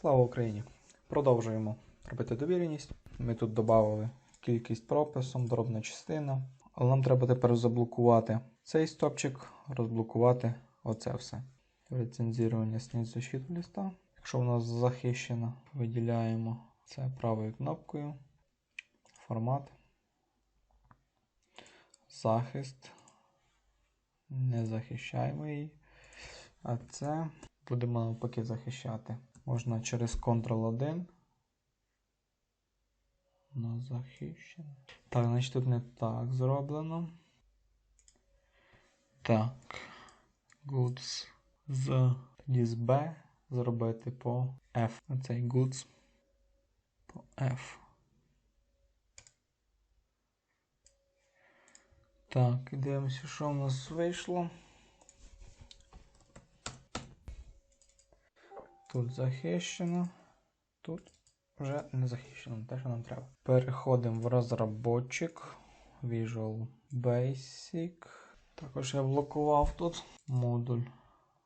Слава Україні! Продовжуємо робити довіреність. Ми тут додали кількість прописом, дробна частина. Але нам треба тепер заблокувати цей стопчик, розблокувати оце все. Рецензування снизу защиту листа. Якщо у нас захищено, виділяємо це правою кнопкою. Формат. Захист. Не захищаємо її. А це будемо навпаки захищати. Можна через Ctrl-1. На захищено. Так, значить тут не так зроблено. Так. Goods з тоді з B зробити по F. Оцей goods по F. Так, дивимося, що в нас вийшло. Тут захищено. Тут вже не захищено, те, що нам треба. Переходимо в розробочик. Visual Basic. Також я блокував тут модуль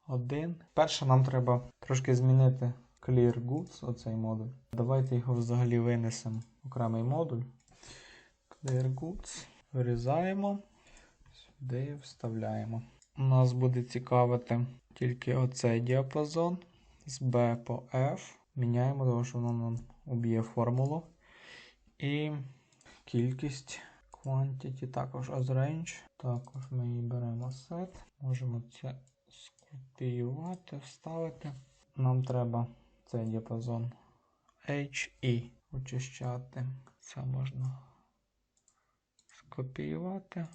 1. Перше нам треба трошки змінити Clear Goods, оцей модуль. Давайте його взагалі винесемо в окремий модуль. Clear Goods. Вирізаємо. Сюди вставляємо. Нас буде цікавити тільки оцей діапазон з B по F. Міняємо, тому що воно нам уб'є формулу. І кількість quantity, також as range. Також ми її беремо set. Можемо це скопіювати, вставити. Нам треба цей діапазон HE очищати. Це можна скопіювати.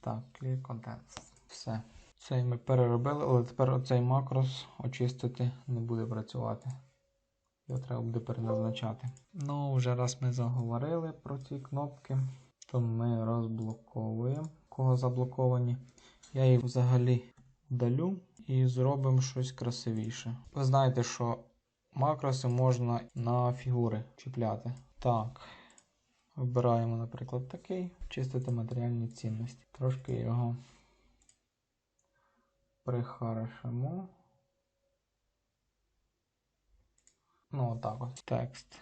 Так, clear content. Все. Цей ми переробили, але тепер оцей макрос очистити не буде працювати. Його треба буде переназначати. Ну, вже раз ми заговорили про ці кнопки, то ми розблоковуємо, кого заблоковані. Я їх взагалі вдалю і зробимо щось красивіше. Ви знаєте, що макроси можна на фігури чіпляти. Так. Вибираємо, наприклад, такий, чистити матеріальні цінності. Трошки його прихорошимо. Ну, отак от. Текст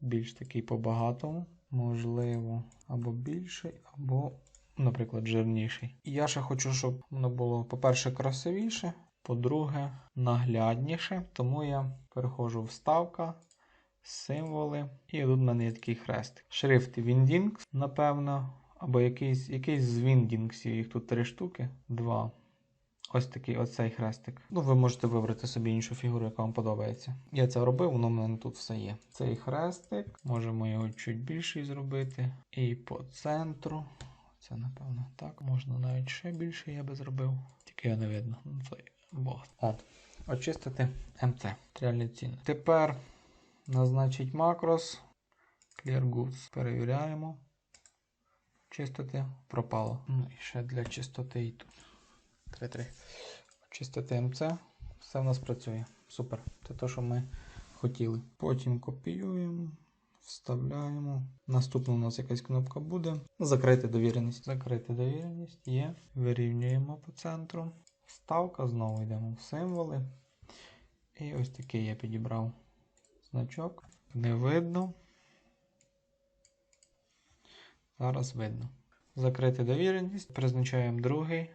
більш такий по-багатому. Можливо, або більший, або, наприклад, жирніший. Я ще хочу, щоб воно було, по-перше, красивіше, по-друге, наглядніше. Тому я переходжу вставка, символи. І тут в мене є такий хрестик. Шрифт Windings, напевно, або якийсь, якийсь з Windings. Їх тут три штуки. Два. Ось такий оцей хрестик. Ну, ви можете вибрати собі іншу фігуру, яка вам подобається. Я це робив, воно в мене тут все є. Цей хрестик, можемо його чуть більший зробити. І по центру. Це, напевно, так. Можна навіть ще більше я би зробив. Тільки його не видно. Ну, це бог. От. Очистити МЦ. Реальні ціни. Тепер назначить макрос. Clear Goods. Перевіряємо. Чистити. Пропало. Ну і ще для чистоти і тут. 3-3. Очистити МЦ. Все в нас працює. Супер. Це те, що ми хотіли. Потім копіюємо, вставляємо. Наступна у нас якась кнопка буде. Закрити довіреність. Закрити довіреність є. Вирівнюємо по центру. Вставка. Знову йдемо в символи. І ось такий я підібрав значок. Не видно. Зараз видно. Закрити довіреність. Призначаємо другий.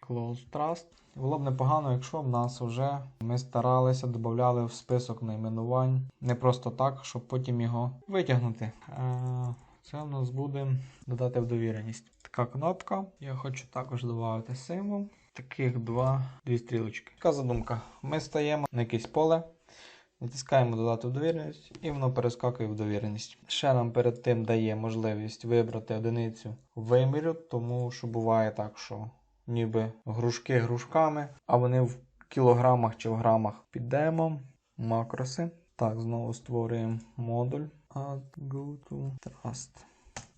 Close Trust. Було б непогано, якщо б нас вже ми старалися, додавали в список найменувань. Не просто так, щоб потім його витягнути. Е, Це у нас буде додати в довіреність. Така кнопка. Я хочу також додати символ. Таких два, дві стрілочки. Така задумка. Ми стаємо на якесь поле. Натискаємо додати в довіреність і воно перескакує в довіреність. Ще нам перед тим дає можливість вибрати одиницю виміру, тому що буває так, що ніби грушки грушками, а вони в кілограмах чи в грамах. Підемо макроси. Так, знову створюємо модуль Add Go to Trust.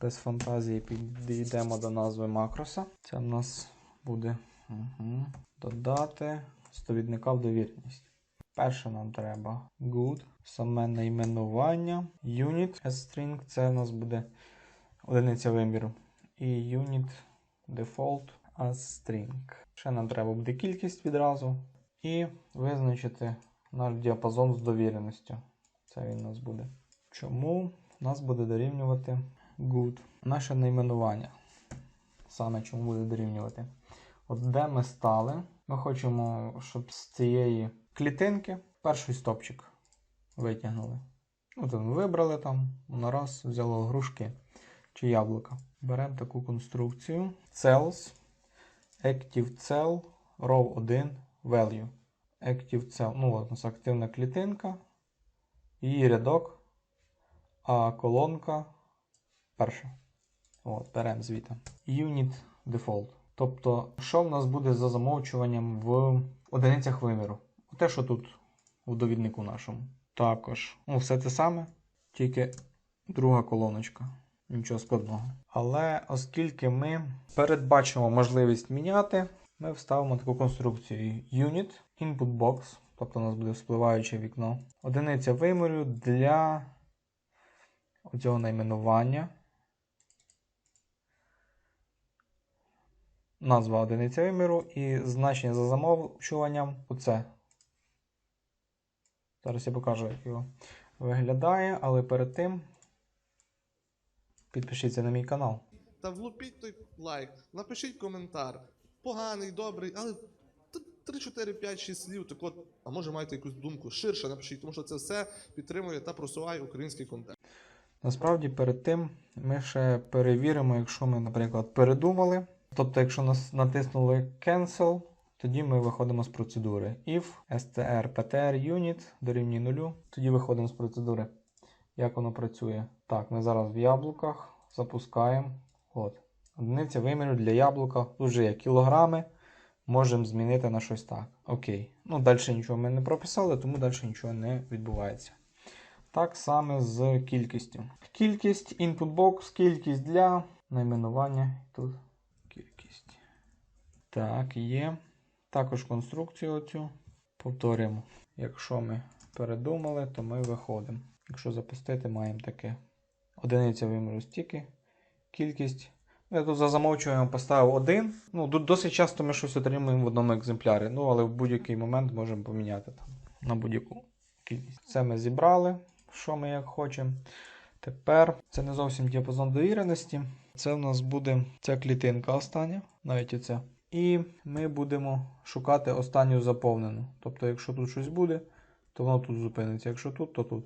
Без фантазії підійдемо до назви макроса. Це в нас буде угу. додати стовідника в довірність. Перше нам треба good, саме найменування. Unit string це у нас буде одиниця виміру. І unit default string. Ще нам треба буде кількість відразу. І визначити наш діапазон з довіреністю. Це він у нас буде. Чому нас буде дорівнювати good? Наше найменування. Саме чому буде дорівнювати. От де ми стали, ми хочемо, щоб з цієї клітинки перший стопчик витягнули. От ми вибрали там, на раз взяло грушки чи яблука. Беремо таку конструкцію. Cells, Active Cell, Row 1, Value. Active Cell, ну у нас активна клітинка, її рядок, а колонка перша. От, беремо звідти. Unit Default. Тобто, що в нас буде за замовчуванням в одиницях виміру? Те, що тут у довіднику нашому. Також. Ну, все те саме, тільки друга колоночка. Нічого складного. Але оскільки ми передбачимо можливість міняти, ми вставимо таку конструкцію Unit Input Box, тобто у нас буде вспливаюче вікно. Одиниця виміру для цього найменування. Назва одиниця виміру і значення за замовчуванням оце. Зараз я покажу, як його виглядає, але перед тим підпишіться на мій канал. Та влупіть той лайк, напишіть коментар. Поганий, добрий, але 3, 4, 5, 6 слів, так от, а може маєте якусь думку ширше напишіть, тому що це все підтримує та просуває український контент. Насправді, перед тим ми ще перевіримо, якщо ми, наприклад, передумали. Тобто, якщо нас натиснули Cancel, тоді ми виходимо з процедури. If str ptr unit дорівнює нулю, тоді виходимо з процедури. Як воно працює? Так, ми зараз в яблуках запускаємо. От. Одиниця виміру для яблука. Тут вже є кілограми. Можемо змінити на щось так. Окей. Ну, далі нічого ми не прописали, тому далі нічого не відбувається. Так само з кількістю. Кількість, input box, кількість для найменування. Тут кількість. Так, є. Також конструкцію оцю повторюємо. Якщо ми передумали, то ми виходимо. Якщо запустити, маємо таке. Одиниця виміру стільки. Кількість. Ну, Я тут за замовчуванням поставив один. Ну, досить часто ми щось отримуємо в одному екземплярі. Ну, але в будь-який момент можемо поміняти там на будь-яку кількість. Це ми зібрали, що ми як хочемо. Тепер це не зовсім діапазон довіреності. Це в нас буде ця клітинка остання, навіть оця. І ми будемо шукати останню заповнену. Тобто, якщо тут щось буде, то воно тут зупиниться. Якщо тут, то тут.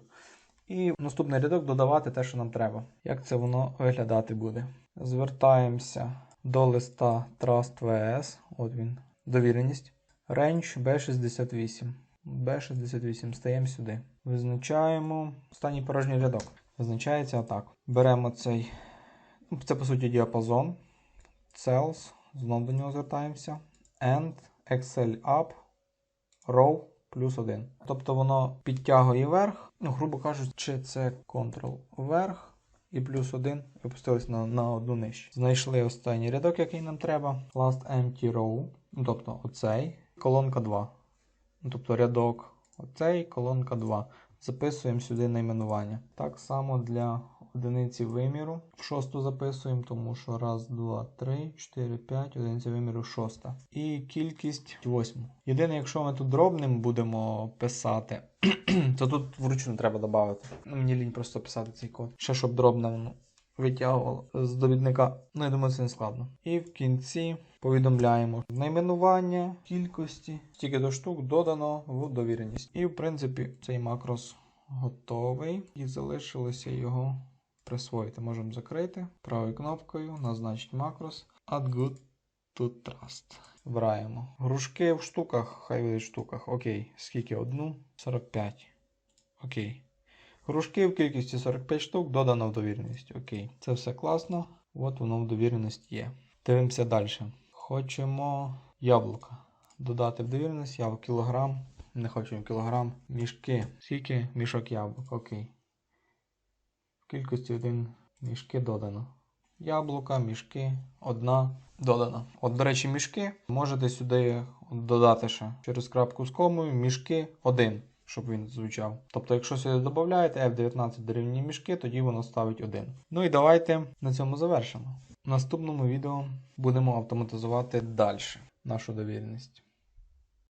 І в наступний рядок додавати те, що нам треба. Як це воно виглядати буде? Звертаємося до листа Trust VS. От він, довіреність. Range B68. B68. Стаємо сюди. Визначаємо останній порожній рядок. Визначається отак. Беремо цей. ну, Це по суті діапазон. Cells. Знову до нього звертаємося. And Excel Up. Row плюс 1. Тобто воно підтягує вверх. Ну, грубо кажучи, це Ctrl вверх. І плюс 1 і опустились на, на одну нижче. Знайшли останній рядок, який нам треба. Last empty row. Ну, тобто оцей. Колонка 2. Ну, тобто рядок оцей, колонка 2. Записуємо сюди найменування. Так само для одиниці виміру. В шосту записуємо, тому що раз, два, три, 4, 5, одиниця виміру шоста. І кількість восьму. Єдине, якщо ми тут дробним будемо писати, то тут вручну треба додати. Ну, мені лінь просто писати цей код. Ще щоб дробно воно витягувало з довідника. Ну, я думаю, це не складно. І в кінці повідомляємо найменування кількості, стільки до штук додано в довіреність. І, в принципі, цей макрос готовий. І залишилося його присвоїти. Можемо закрити правою кнопкою, назначити макрос. Add good to trust. Вбираємо. Грушки в штуках, хай буде в штуках. Окей. Скільки? Одну? 45. Окей. Грушки в кількості 45 штук додано в довіреність. Окей. Це все класно. От воно в довіреності є. Дивимося далі. Хочемо яблука. Додати в довіреність яблук кілограм. Не хочемо кілограм. Мішки. Скільки мішок яблук? Окей. Кількості один мішки додано. Яблука, мішки, одна додана. От, до речі, мішки можете сюди додати ще через крапку з комою мішки один, щоб він звучав. Тобто, якщо сюди додаєте F19 дорівнює мішки, тоді воно ставить один. Ну і давайте на цьому завершимо. В наступному відео будемо автоматизувати далі нашу довіреність.